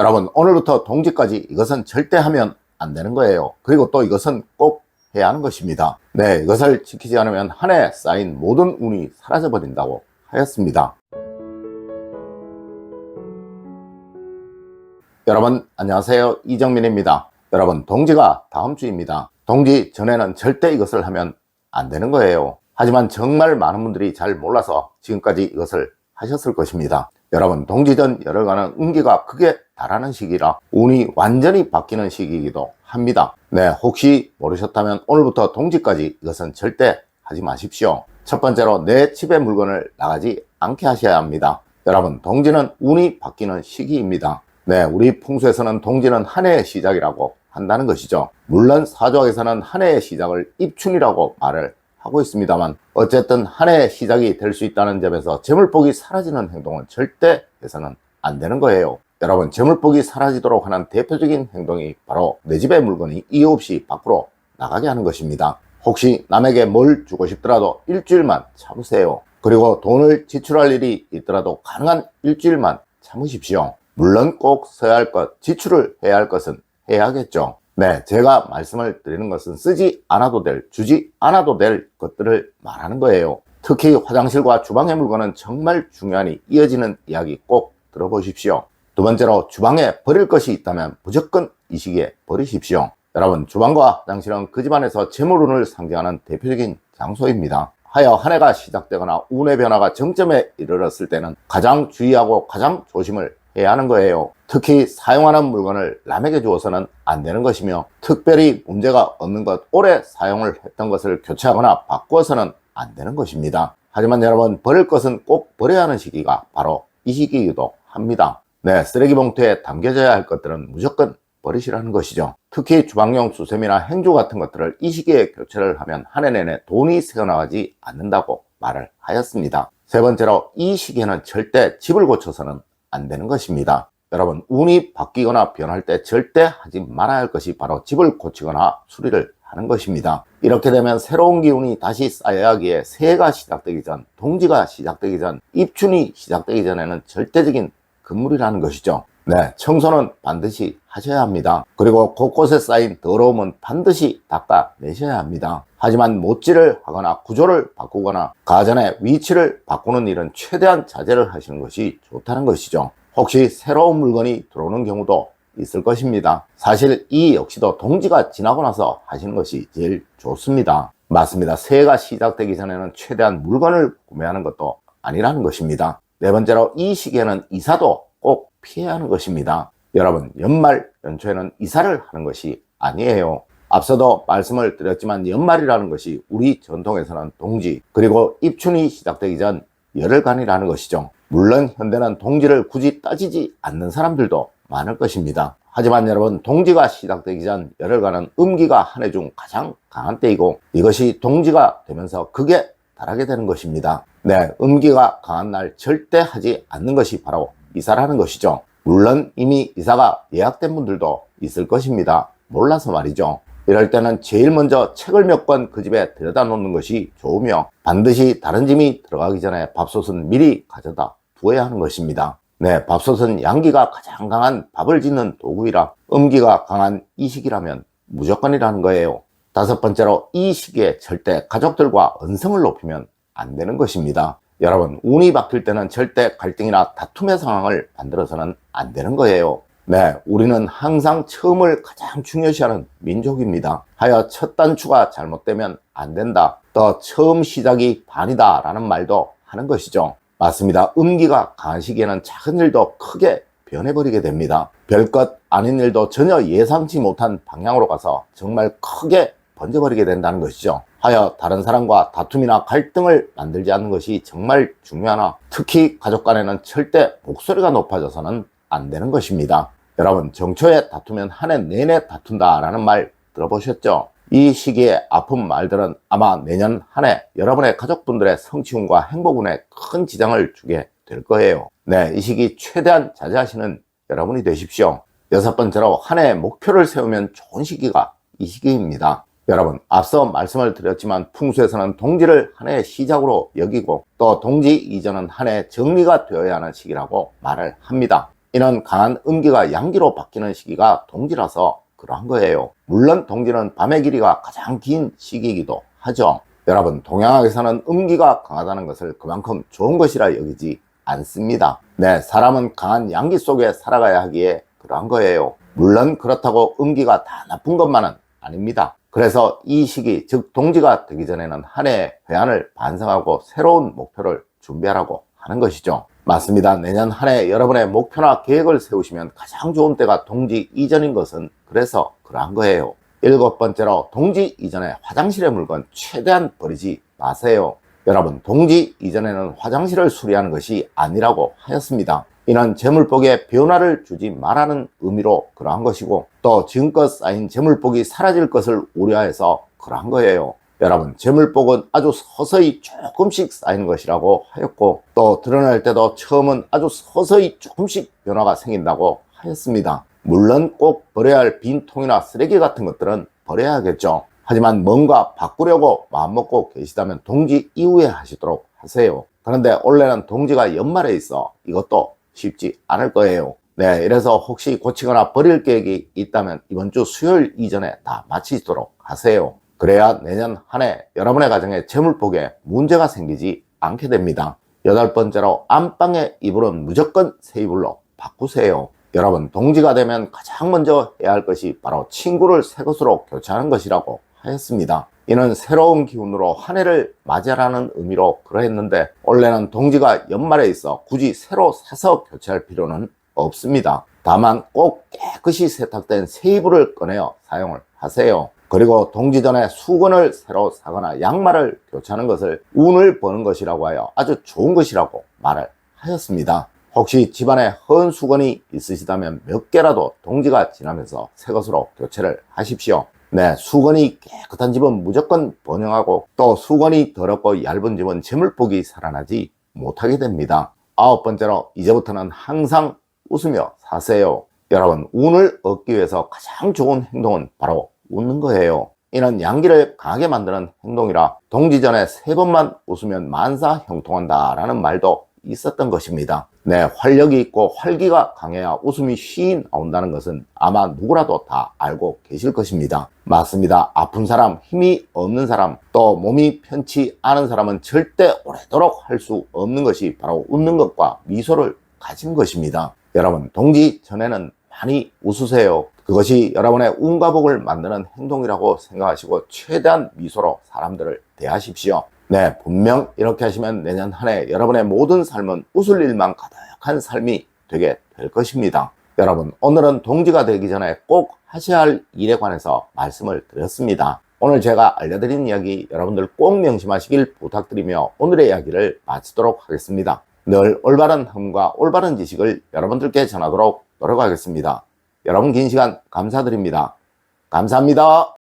여러분 오늘부터 동지까지 이것은 절대 하면 안 되는 거예요. 그리고 또 이것은 꼭 해야 하는 것입니다. 네, 이것을 지키지 않으면 한 해 쌓인 모든 운이 사라져 버린다고 하였습니다. 여러분 안녕하세요 이정민입니다. 여러분 동지가 다음 주입니다. 동지 전에는 절대 이것을 하면 안 되는 거예요. 하지만 정말 많은 분들이 잘 몰라서 지금까지 이것을 하셨을 것입니다. 여러분 동지전 열흘간은 운기가 크게 달하는 시기라 운이 완전히 바뀌는 시기이기도 합니다. 네 혹시 모르셨다면 오늘부터 동지까지 이것은 절대 하지 마십시오. 첫 번째로 내 집에 물건을 나가지 않게 하셔야 합니다. 여러분 동지는 운이 바뀌는 시기입니다. 네 우리 풍수에서는 동지는 한 해의 시작이라고 한다는 것이죠. 물론 사주학에서는 한 해의 시작을 입춘이라고 말을 하고 있습니다만 어쨌든 한 해의 시작이 될 수 있다는 점에서 재물복이 사라지는 행동은 절대 해서는 안 되는 거예요. 여러분 재물복이 사라지도록 하는 대표적인 행동이 바로 내 집의 물건이 이유 없이 밖으로 나가게 하는 것입니다. 혹시 남에게 뭘 주고 싶더라도 일주일만 참으세요. 그리고 돈을 지출할 일이 있더라도 가능한 일주일만 참으십시오. 물론 꼭 써야 할 것, 지출을 해야 할 것은 해야겠죠. 네, 제가 말씀을 드리는 것은 쓰지 않아도 될, 주지 않아도 될 것들을 말하는 거예요. 특히 화장실과 주방의 물건은 정말 중요하니 이어지는 이야기 꼭 들어보십시오. 두 번째로 주방에 버릴 것이 있다면 무조건 이 시기에 버리십시오. 여러분, 주방과 화장실은 그 집안에서 재물운을 상징하는 대표적인 장소입니다. 하여 한 해가 시작되거나 운의 변화가 정점에 이르렀을 때는 가장 주의하고 가장 조심을 해야 하는 거예요. 특히 사용하는 물건을 남에게 주어서는 안 되는 것이며 특별히 문제가 없는 것, 오래 사용을 했던 것을 교체하거나 바꾸어서는 안 되는 것입니다. 하지만 여러분 버릴 것은 꼭 버려야 하는 시기가 바로 이 시기이기도 합니다. 네, 쓰레기 봉투에 담겨져야 할 것들은 무조건 버리시라는 것이죠. 특히 주방용 수세미나 행주 같은 것들을 이 시기에 교체를 하면 한 해 내내 돈이 새어나가지 않는다고 말을 하였습니다. 세 번째로 이 시기에는 절대 집을 고쳐서는 안 되는 것입니다. 여러분 운이 바뀌거나 변할 때 절대 하지 말아야 할 것이 바로 집을 고치거나 수리를 하는 것입니다. 이렇게 되면 새로운 기운이 다시 쌓여야 하기에 새해가 시작되기 전, 동지가 시작되기 전, 입춘이 시작되기 전에는 절대적인 금물이라는 것이죠. 네, 청소는 반드시 하셔야 합니다. 그리고 곳곳에 쌓인 더러움은 반드시 닦아내셔야 합니다. 하지만 못질을 하거나 구조를 바꾸거나 가전의 위치를 바꾸는 일은 최대한 자제를 하시는 것이 좋다는 것이죠. 혹시 새로운 물건이 들어오는 경우도 있을 것입니다. 사실 이 역시도 동지가 지나고 나서 하시는 것이 제일 좋습니다. 맞습니다. 새해가 시작되기 전에는 최대한 물건을 구매하는 것도 아니라는 것입니다. 네 번째로 이 시기에는 이사도 꼭 피해야 하는 것입니다. 여러분, 연말, 연초에는 이사를 하는 것이 아니에요. 앞서도 말씀을 드렸지만 연말이라는 것이 우리 전통에서는 동지, 그리고 입춘이 시작되기 전 열흘간이라는 것이죠. 물론 현대는 동지를 굳이 따지지 않는 사람들도 많을 것입니다. 하지만 여러분 동지가 시작되기 전 열흘간은 음기가 한 해 중 가장 강한 때이고 이것이 동지가 되면서 극에 달하게 되는 것입니다. 네, 음기가 강한 날 절대 하지 않는 것이 바로 이사라는 것이죠. 물론 이미 이사가 예약된 분들도 있을 것입니다. 몰라서 말이죠. 이럴 때는 제일 먼저 책을 몇 권 그 집에 들여다 놓는 것이 좋으며 반드시 다른 짐이 들어가기 전에 밥솥은 미리 가져다 두어야 하는 것입니다. 네, 밥솥은 양기가 가장 강한 밥을 짓는 도구이라 음기가 강한 이 시기라면 무조건이라는 거예요. 다섯 번째로 이 시기에 절대 가족들과 언성을 높이면 안 되는 것입니다. 여러분, 운이 바뀔 때는 절대 갈등이나 다툼의 상황을 만들어서는 안 되는 거예요. 네, 우리는 항상 처음을 가장 중요시하는 민족입니다. 하여 첫 단추가 잘못되면 안 된다. 또 처음 시작이 반이다 라는 말도 하는 것이죠. 맞습니다. 음기가 강한 시기에는 작은 일도 크게 변해버리게 됩니다. 별것 아닌 일도 전혀 예상치 못한 방향으로 가서 정말 크게 번져버리게 된다는 것이죠. 하여 다른 사람과 다툼이나 갈등을 만들지 않는 것이 정말 중요하나 특히 가족 간에는 절대 목소리가 높아져서는 안 되는 것입니다. 여러분 정초에 다투면 한 해 내내 다툰다 라는 말 들어보셨죠? 이 시기에 아픈 말들은 아마 내년 한 해 여러분의 가족분들의 성취운과 행복운에 큰 지장을 주게 될 거예요. 네, 이 시기 최대한 자제하시는 여러분이 되십시오. 여섯 번째로 한해 목표를 세우면 좋은 시기가 이 시기입니다. 여러분, 앞서 말씀을 드렸지만 풍수에서는 동지를 한 해의 시작으로 여기고 또 동지 이전은 한해 정리가 되어야 하는 시기라고 말을 합니다. 이는 강한 음기가 양기로 바뀌는 시기가 동지라서 그러한 거예요. 물론 동지는 밤의 길이가 가장 긴 시기이기도 하죠. 여러분, 동양학에서는 음기가 강하다는 것을 그만큼 좋은 것이라 여기지 않습니다. 네, 사람은 강한 양기 속에 살아가야 하기에 그러한 거예요. 물론 그렇다고 음기가 다 나쁜 것만은 아닙니다. 그래서 이 시기, 즉 동지가 되기 전에는 한 해의 회한을 반성하고 새로운 목표를 준비하라고 하는 것이죠. 맞습니다. 내년 한 해 여러분의 목표나 계획을 세우시면 가장 좋은 때가 동지 이전인 것은 그래서 그러한 거예요. 일곱 번째로 동지 이전에 화장실의 물건 최대한 버리지 마세요. 여러분, 동지 이전에는 화장실을 수리하는 것이 아니라고 하였습니다. 이는 재물복에 변화를 주지 말라는 의미로 그러한 것이고 또 지금껏 쌓인 재물복이 사라질 것을 우려해서 그러한 거예요. 여러분, 재물복은 아주 서서히 조금씩 쌓이는 것이라고 하였고 또 드러날 때도 처음은 아주 서서히 조금씩 변화가 생긴다고 하였습니다. 물론 꼭 버려야 할 빈 통이나 쓰레기 같은 것들은 버려야겠죠. 하지만 뭔가 바꾸려고 마음먹고 계시다면 동지 이후에 하시도록 하세요. 그런데 원래는 동지가 연말에 있어 이것도 쉽지 않을 거예요. 네, 이래서 혹시 고치거나 버릴 계획이 있다면 이번 주 수요일 이전에 다 마치도록 하세요. 그래야 내년 한 해 여러분의 가정에 재물복에 문제가 생기지 않게 됩니다. 여덟 번째로 안방의 이불은 무조건 새 이불로 바꾸세요. 여러분, 동지가 되면 가장 먼저 해야 할 것이 바로 친구를 새 것으로 교체하는 것이라고 하였습니다. 이는 새로운 기운으로 한 해를 맞이하라는 의미로 그러했는데 원래는 동지가 연말에 있어 굳이 새로 사서 교체할 필요는 없습니다. 다만 꼭 깨끗이 세탁된 새 이불을 꺼내어 사용을 하세요. 그리고 동지 전에 수건을 새로 사거나 양말을 교체하는 것을 운을 버는 것이라고 하여 아주 좋은 것이라고 말을 하였습니다. 혹시 집안에 헌 수건이 있으시다면 몇 개라도 동지가 지나면서 새 것으로 교체를 하십시오. 네, 수건이 깨끗한 집은 무조건 번영하고 또 수건이 더럽고 얇은 집은 재물복이 살아나지 못하게 됩니다. 아홉 번째로 이제부터는 항상 웃으며 사세요. 여러분, 운을 얻기 위해서 가장 좋은 행동은 바로 웃는 거예요. 이는 양기를 강하게 만드는 행동이라 동지 전에 세 번만 웃으면 만사 형통한다 라는 말도 있었던 것입니다. 네, 활력이 있고 활기가 강해야 웃음이 쉬 나온다는 것은 아마 누구라도 다 알고 계실 것입니다. 맞습니다. 아픈 사람, 힘이 없는 사람, 또 몸이 편치 않은 사람은 절대 오래도록 할 수 없는 것이 바로 웃는 것과 미소를 가진 것입니다. 여러분, 동지 전에는 많이 웃으세요. 그것이 여러분의 운과 복을 만드는 행동이라고 생각하시고 최대한 미소로 사람들을 대하십시오. 네, 분명 이렇게 하시면 내년 한 해 여러분의 모든 삶은 웃을 일만 가득한 삶이 되게 될 것입니다. 여러분, 오늘은 동지가 되기 전에 꼭 하셔야 할 일에 관해서 말씀을 드렸습니다. 오늘 제가 알려드린 이야기 여러분들 꼭 명심하시길 부탁드리며 오늘의 이야기를 마치도록 하겠습니다. 늘 올바른 흐름과 올바른 지식을 여러분들께 전하도록 노력하겠습니다. 여러분 긴 시간 감사드립니다. 감사합니다.